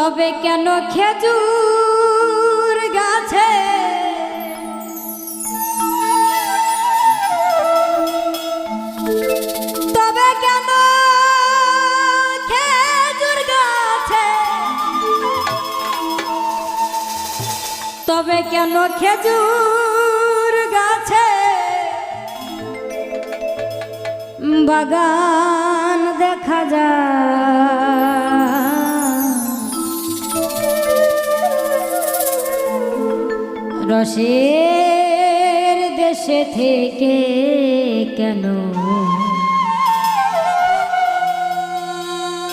তবে কেন খেজুর গাছে? তবে কেন খেজুর গাছে? তবে কেন খেজুর গাছে? বাগান দেখা যায়। রসের দেশে থেকে কেন?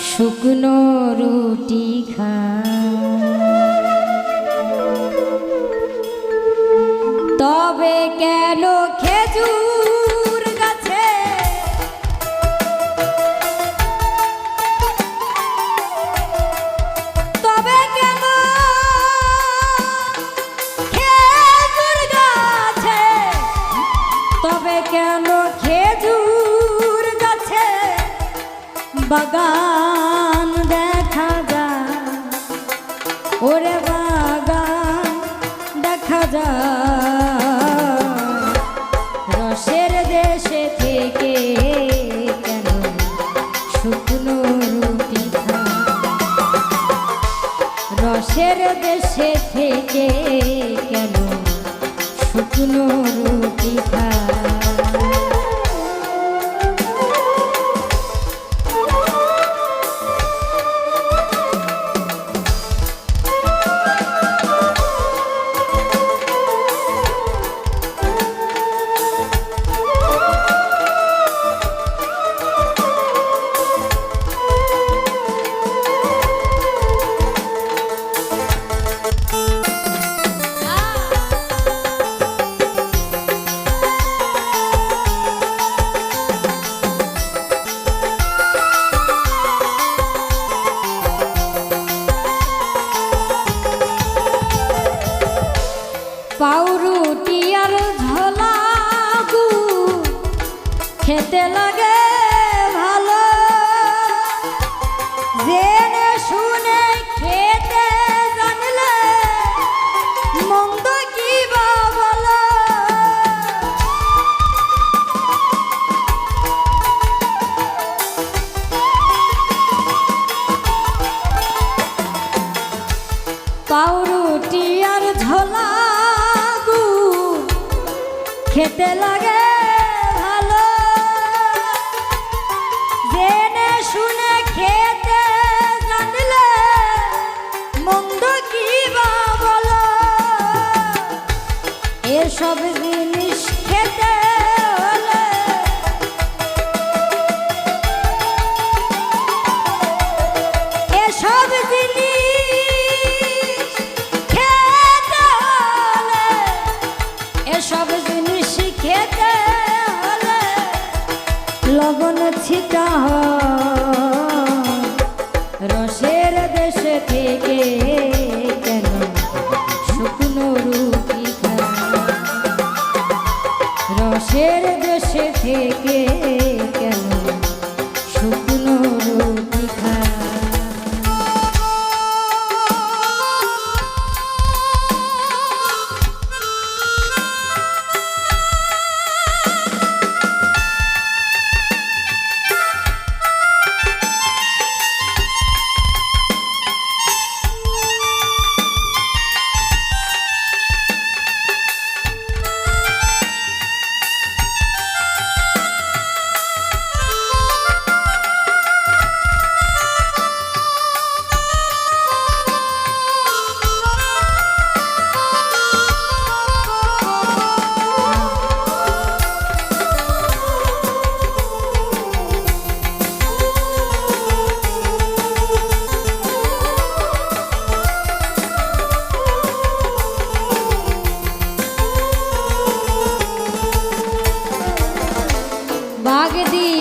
শুকনো রুটি খা। তবে কেন বাগান দেখা যায়। ওরে বাগান দেখা যায়। রসের দেশে থেকে কেন শুকনো রুটি? রসের দেশে থেকে কেন শুকনো রুটি খায়? পাউরুটি আর ঝোলা গুড় খেতে লাগে ভালো। জেনে শুনে খেতে জানলে মন্দ কি বা বলো? এসব জিনিস খেতে লবণ ছিটা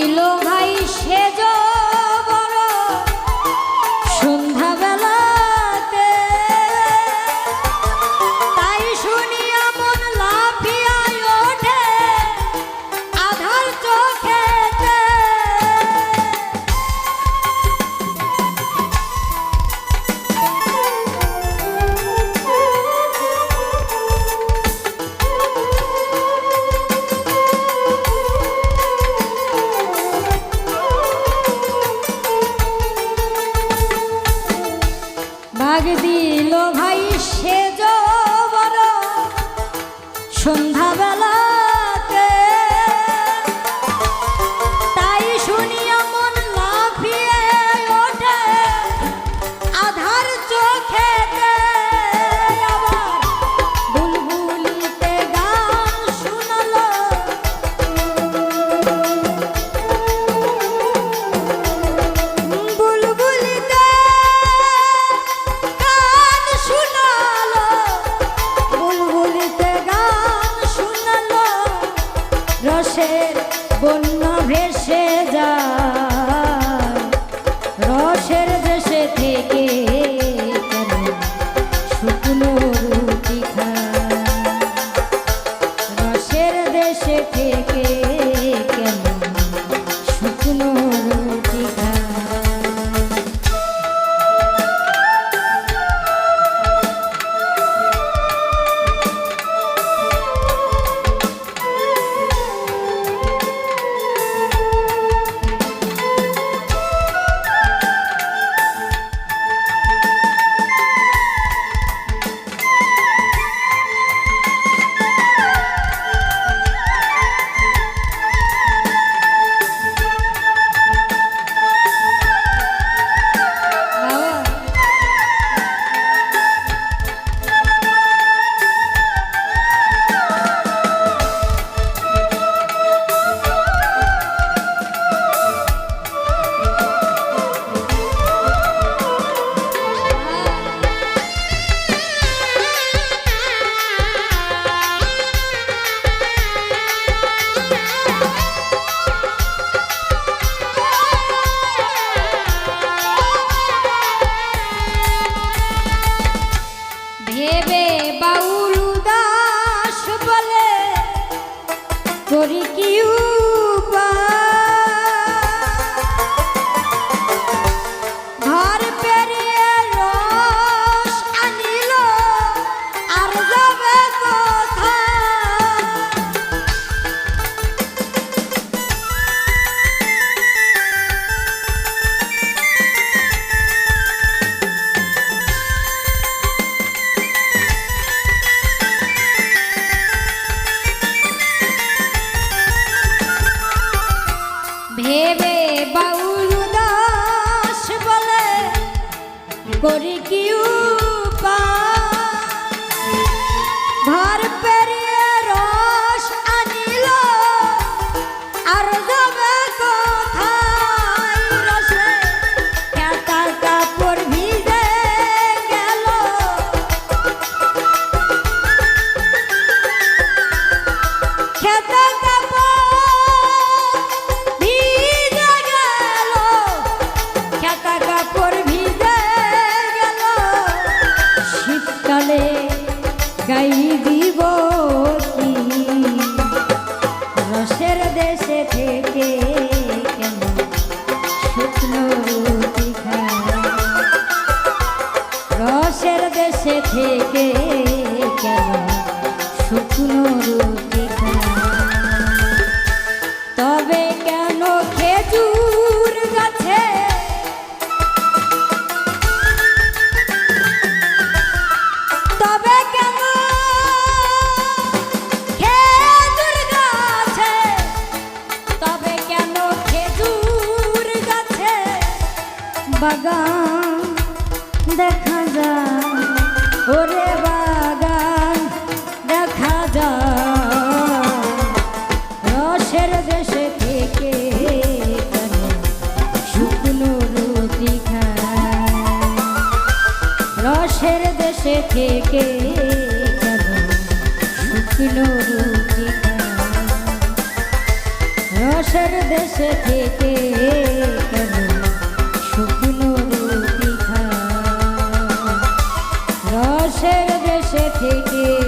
ভাই সেজ have a love. করে পেরিয়ে রস আনিল আর দেশে থেকে কেন শুকনো রুটি তবে কেন খেজুর গাছে তবে কেন খেজুর গাছে? তবে কেন খেজুর গাছে বাগান 嘿嘿。